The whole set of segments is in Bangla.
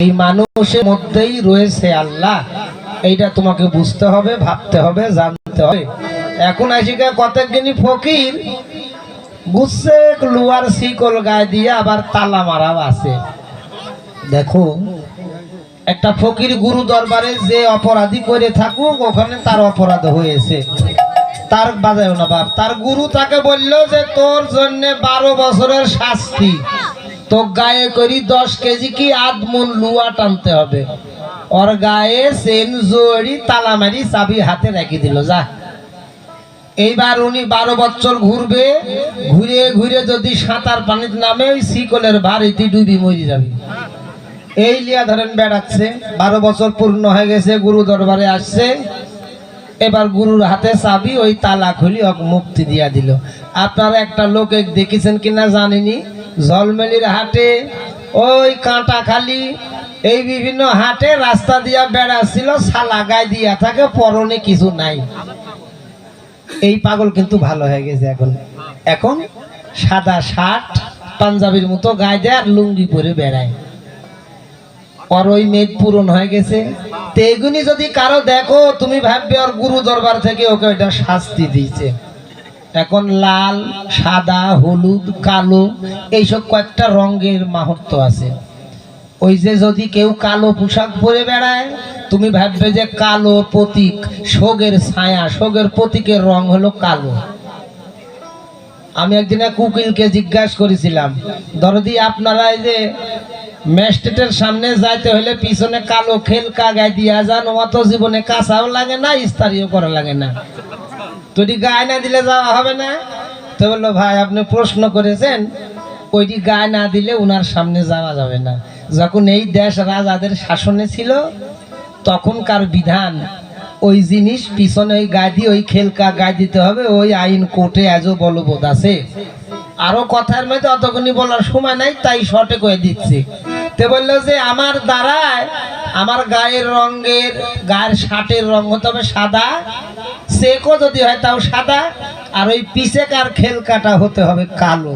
এই মানুষের মধ্যেই রয়েছে আল্লাহ। এইটা তোমাকে বুঝতে হবে, ভাবতে হবে, জানতে হবে। এখন আসিকা কতকদিনই ফকির গুচ্ছে লুয়ার শিকল গায়ে দিয়ে আবার তালা মারাও আছে। দেখো, একটা ফকির গুরু দরবারে যে অপরাধী করে থাকুক, ওখানে তার অপরাধ হয়েছে। তার বাজায় না বাপ, তার গুরু তাকে বলল যে তোর জন্য বারো বছরের শাস্তি। তো গায়ে করি দশ কেজি কি আধ মন লুয়া টানতে হবে। ওর গায়ে সেন জড়ি তালা মারি চাবি হাতে রেখে দিল, যা। এইবার উনি বারো বছর ঘুরবে, ঘুরে ঘুরে যদি সাঁতার পানিতে নামে ওই শিকলের ভারিতে ডুবি মরি যাবে। এই লিয়া ধরেন বেড়াচ্ছে, বারো বছর পূর্ণ হয়ে গেছে, গুরু দরবারে আসছে। এবার গুরুর হাতে চাবি, ওই তালা খুলি মুক্তি দিয়া দিল। আপনারা একটা লোক দেখেছেন কিনা জানিনি? ঝলমেলির হাটে, ওই কাঁটা খালি এই বিভিন্ন হাটে রাস্তা দিয়া বেড়াচ্ছিল সালা গায়ে দিয়া থাকে, পরনে কিছু নাই। এই পাগল কিন্তু ভালো হয়ে গেছে এখন। এখন সাদা শার্ট, পাঞ্জাবির মতো গায়ে দেয় আর লুঙ্গি পরে বেড়ায়। ওর ওই মেদ পূরণ হয়ে গেছে। তেগুনি যদি কারও দেখো, তুমি ভাববে ওর গুরু দরবার থেকে ওকে ওইটা শাস্তি দিয়েছে। এখন লাল, সাদা, হলুদ, কালো, এইসব কয়েকটা রঙের মাহাত্ম আছে। ওই যে যদি কেউ কালো পোশাক পরে বেড়ায়, তুমি ভাববে যে কালো প্রতীক, শোকের ছায়া, শোকের প্রতীকের রং হলো কালো। আমি একদিন এক উকিলকে জিজ্ঞাসা করেছিলাম দরদি আপনারা এই যে ম্যাস্টেটের সামনে যাইতে হলে পিছনে কালো খেলকা গায়ে দিয়া যান অত জীবনে কাঁচাও লাগে না ইস্তারিও করা লাগে না। তোটি গায়ে না দিলে যাওয়া হবে না? তো বলল, ভাই, আপনি প্রশ্ন করেছেন, ওইটি গায়ে না দিলে উনার সামনে যাওয়া যাবে না। যখন এই দেশ রাজাদের শাসনে ছিল, তখনকার বিধান, ওই জিনিস পিছনে ওই গায়ে দিয়ে ওই খেলকা গায়ে দিতে হবে, ওই আইন কোর্টে আজও বলবোধ আছে। আরও কথার মধ্যে অতক্ষণই বলার সময় নাই, তাই শর্টে করে দিচ্ছি। তে বলল যে, আমার দ্বারায় আমার গায়ের রঙের, গায়ের শার্টের রং হতে হবে সাদা। সেকও যদি হয় তাও সাদা। আর ওই পিসেকার খেলকাটা হতে হবে কালো।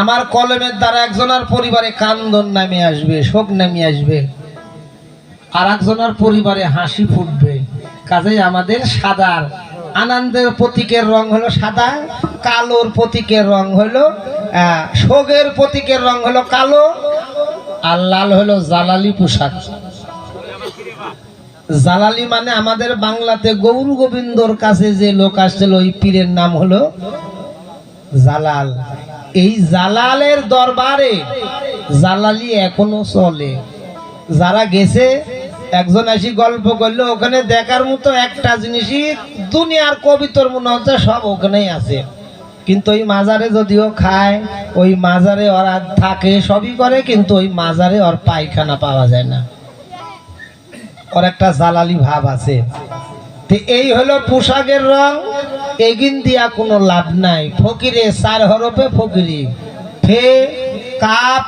আমার কলমের দ্বারা একজনের পরিবারে কান্দন নামে আসবে, শোক নামে আসবে। আর একজনের পরিবারে হাসি ফুটবে। কাজেই আমাদের সাদার আনন্দের প্রতীকের রং হলো সাদা, কালোর প্রতীকের রং হলো শোকের প্রতীকের রং হলো কালো, আর লাল হলো জালালি পোশাক। জালালি মানে আমাদের বাংলাতে গৌর গোবিন্দর কাছে যে লোক আসছিল, ওই পীরের নাম হলো জালাল। এই জালালের দরবারে জালালি এখনও চলে। যারা গেছে, একজন আসি গল্প করল, ওখানে দেখার মতো একটা জিনিসই দুনিয়ার কবিতর মনে হচ্ছে, সব ওখানেই আছে। কিন্তু ওই মাজারে যদিও খায়, ওই মাজারে ওরা থাকে, সবই করে, কিন্তু ওই মাজারে ওর পায়খানা পাওয়া যায় না। ওর একটা জালালি ভাব আছে। তো এই হলো পোশাকের রং, এগিন দিয়া কোনো লাভ নাই। ফকিরে চার হরফে ফকিরি। ফে, কাপ।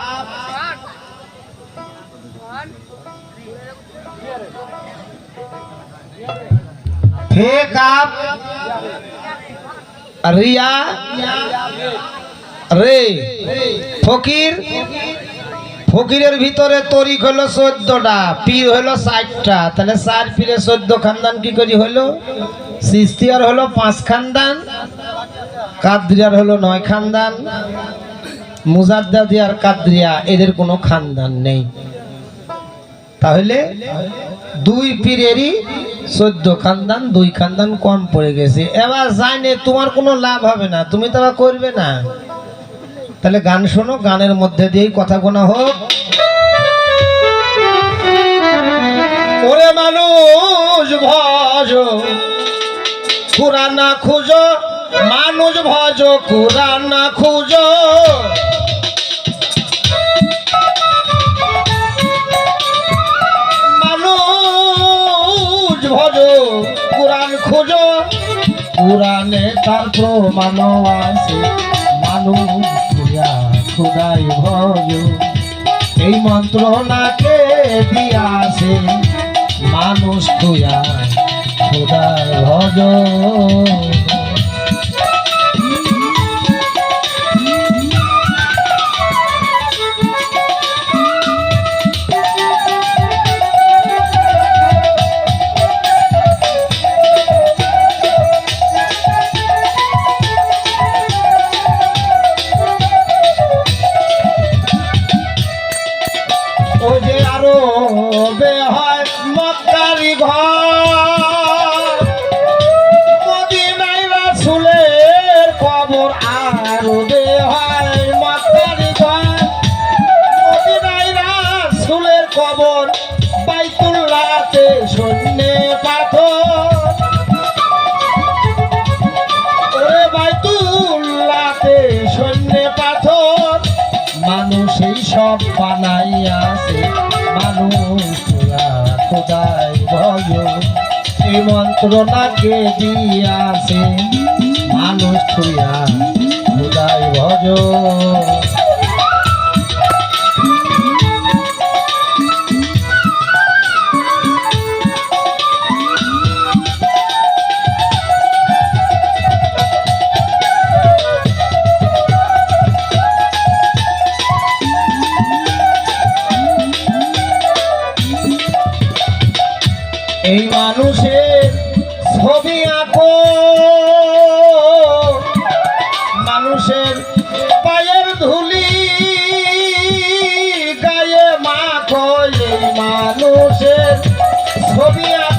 ফে, কাপ। রিয়া। রে, ফকির। ফকিরের ভিতরে তরিক হলো চোদ্দটা, পীর হলো ষাটটা। তাহলে চার পীরে চোদ্দ খানদান কি করি হলো? সিস্তিয়ার হলো পাঁচ খানদান, কাদরিয়ার হলো নয় খানদান, মুজাদ্দাদিয়ার কাদ্রিয়া, এদের কোনো খানদান নেই। তাহলে দুই পীরেরই চোদ্দ খানদান, দুই খানদান কম পড়ে গেছে। এবার জানে তোমার কোনো লাভ হবে না, তুমি তো করবে না। তাহলে গান শোনো, গানের মধ্যে দিয়েই কথা গোনা হোক। ওরে মানুষ ভজ, কুরানা খুঁজো, মানুষ ভজ, কুরানা খুঁজো। মানুষ ভজ, কুরান খুঁজো, কুরানে তার প্রমাণ আছে। মানুষ খুদাই ভজ। এই মন্ত্রণাকে দিয়াছে মানুষ খুয়া। খুদাই ভজ। সব বানাইয়াছে মানুষ খোদাই ভজ এই মন্ত্রণাকে দিয়াছে মানুষ খুঁয়া খোদাই ভজ এই মানুষের ছবি আঁকো। মানুষের পায়ের ধুলি গায়ে মা কয় মানুষের ছবি আঁকো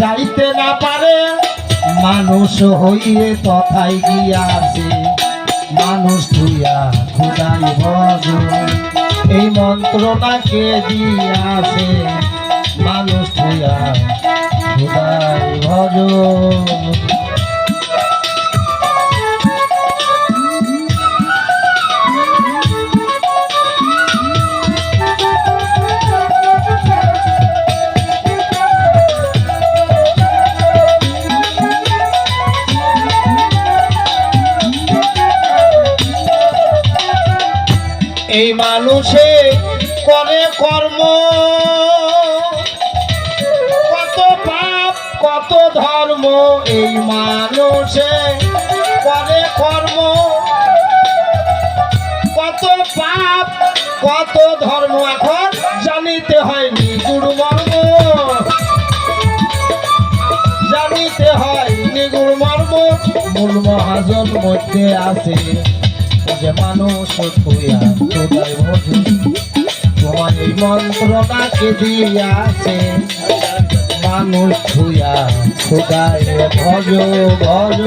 যাইতে না পারে, মানুষ হইয়ে তথায় গিয়াছে। মানুষ তুইয়া খুদাই ভজ এই মন্ত্রণাকে দিয়াছে? মানুষ তুইয়া এই মানুষে করে কর্ম। কত পাপ, কত ধর্ম এই মানুষে করে কর্ম। কত পাপ, কত ধর্ম এখন জানিতে হয়নি দুর্মর্ম। জানিতে হয় নিগুর মর্ম মহাজন মধ্যে আছে। যে মানুষ মন্ত্রে মন্ত্রটাকে দিয়াছে? মানুষ তুইয়া খোদাই ভজ ভজ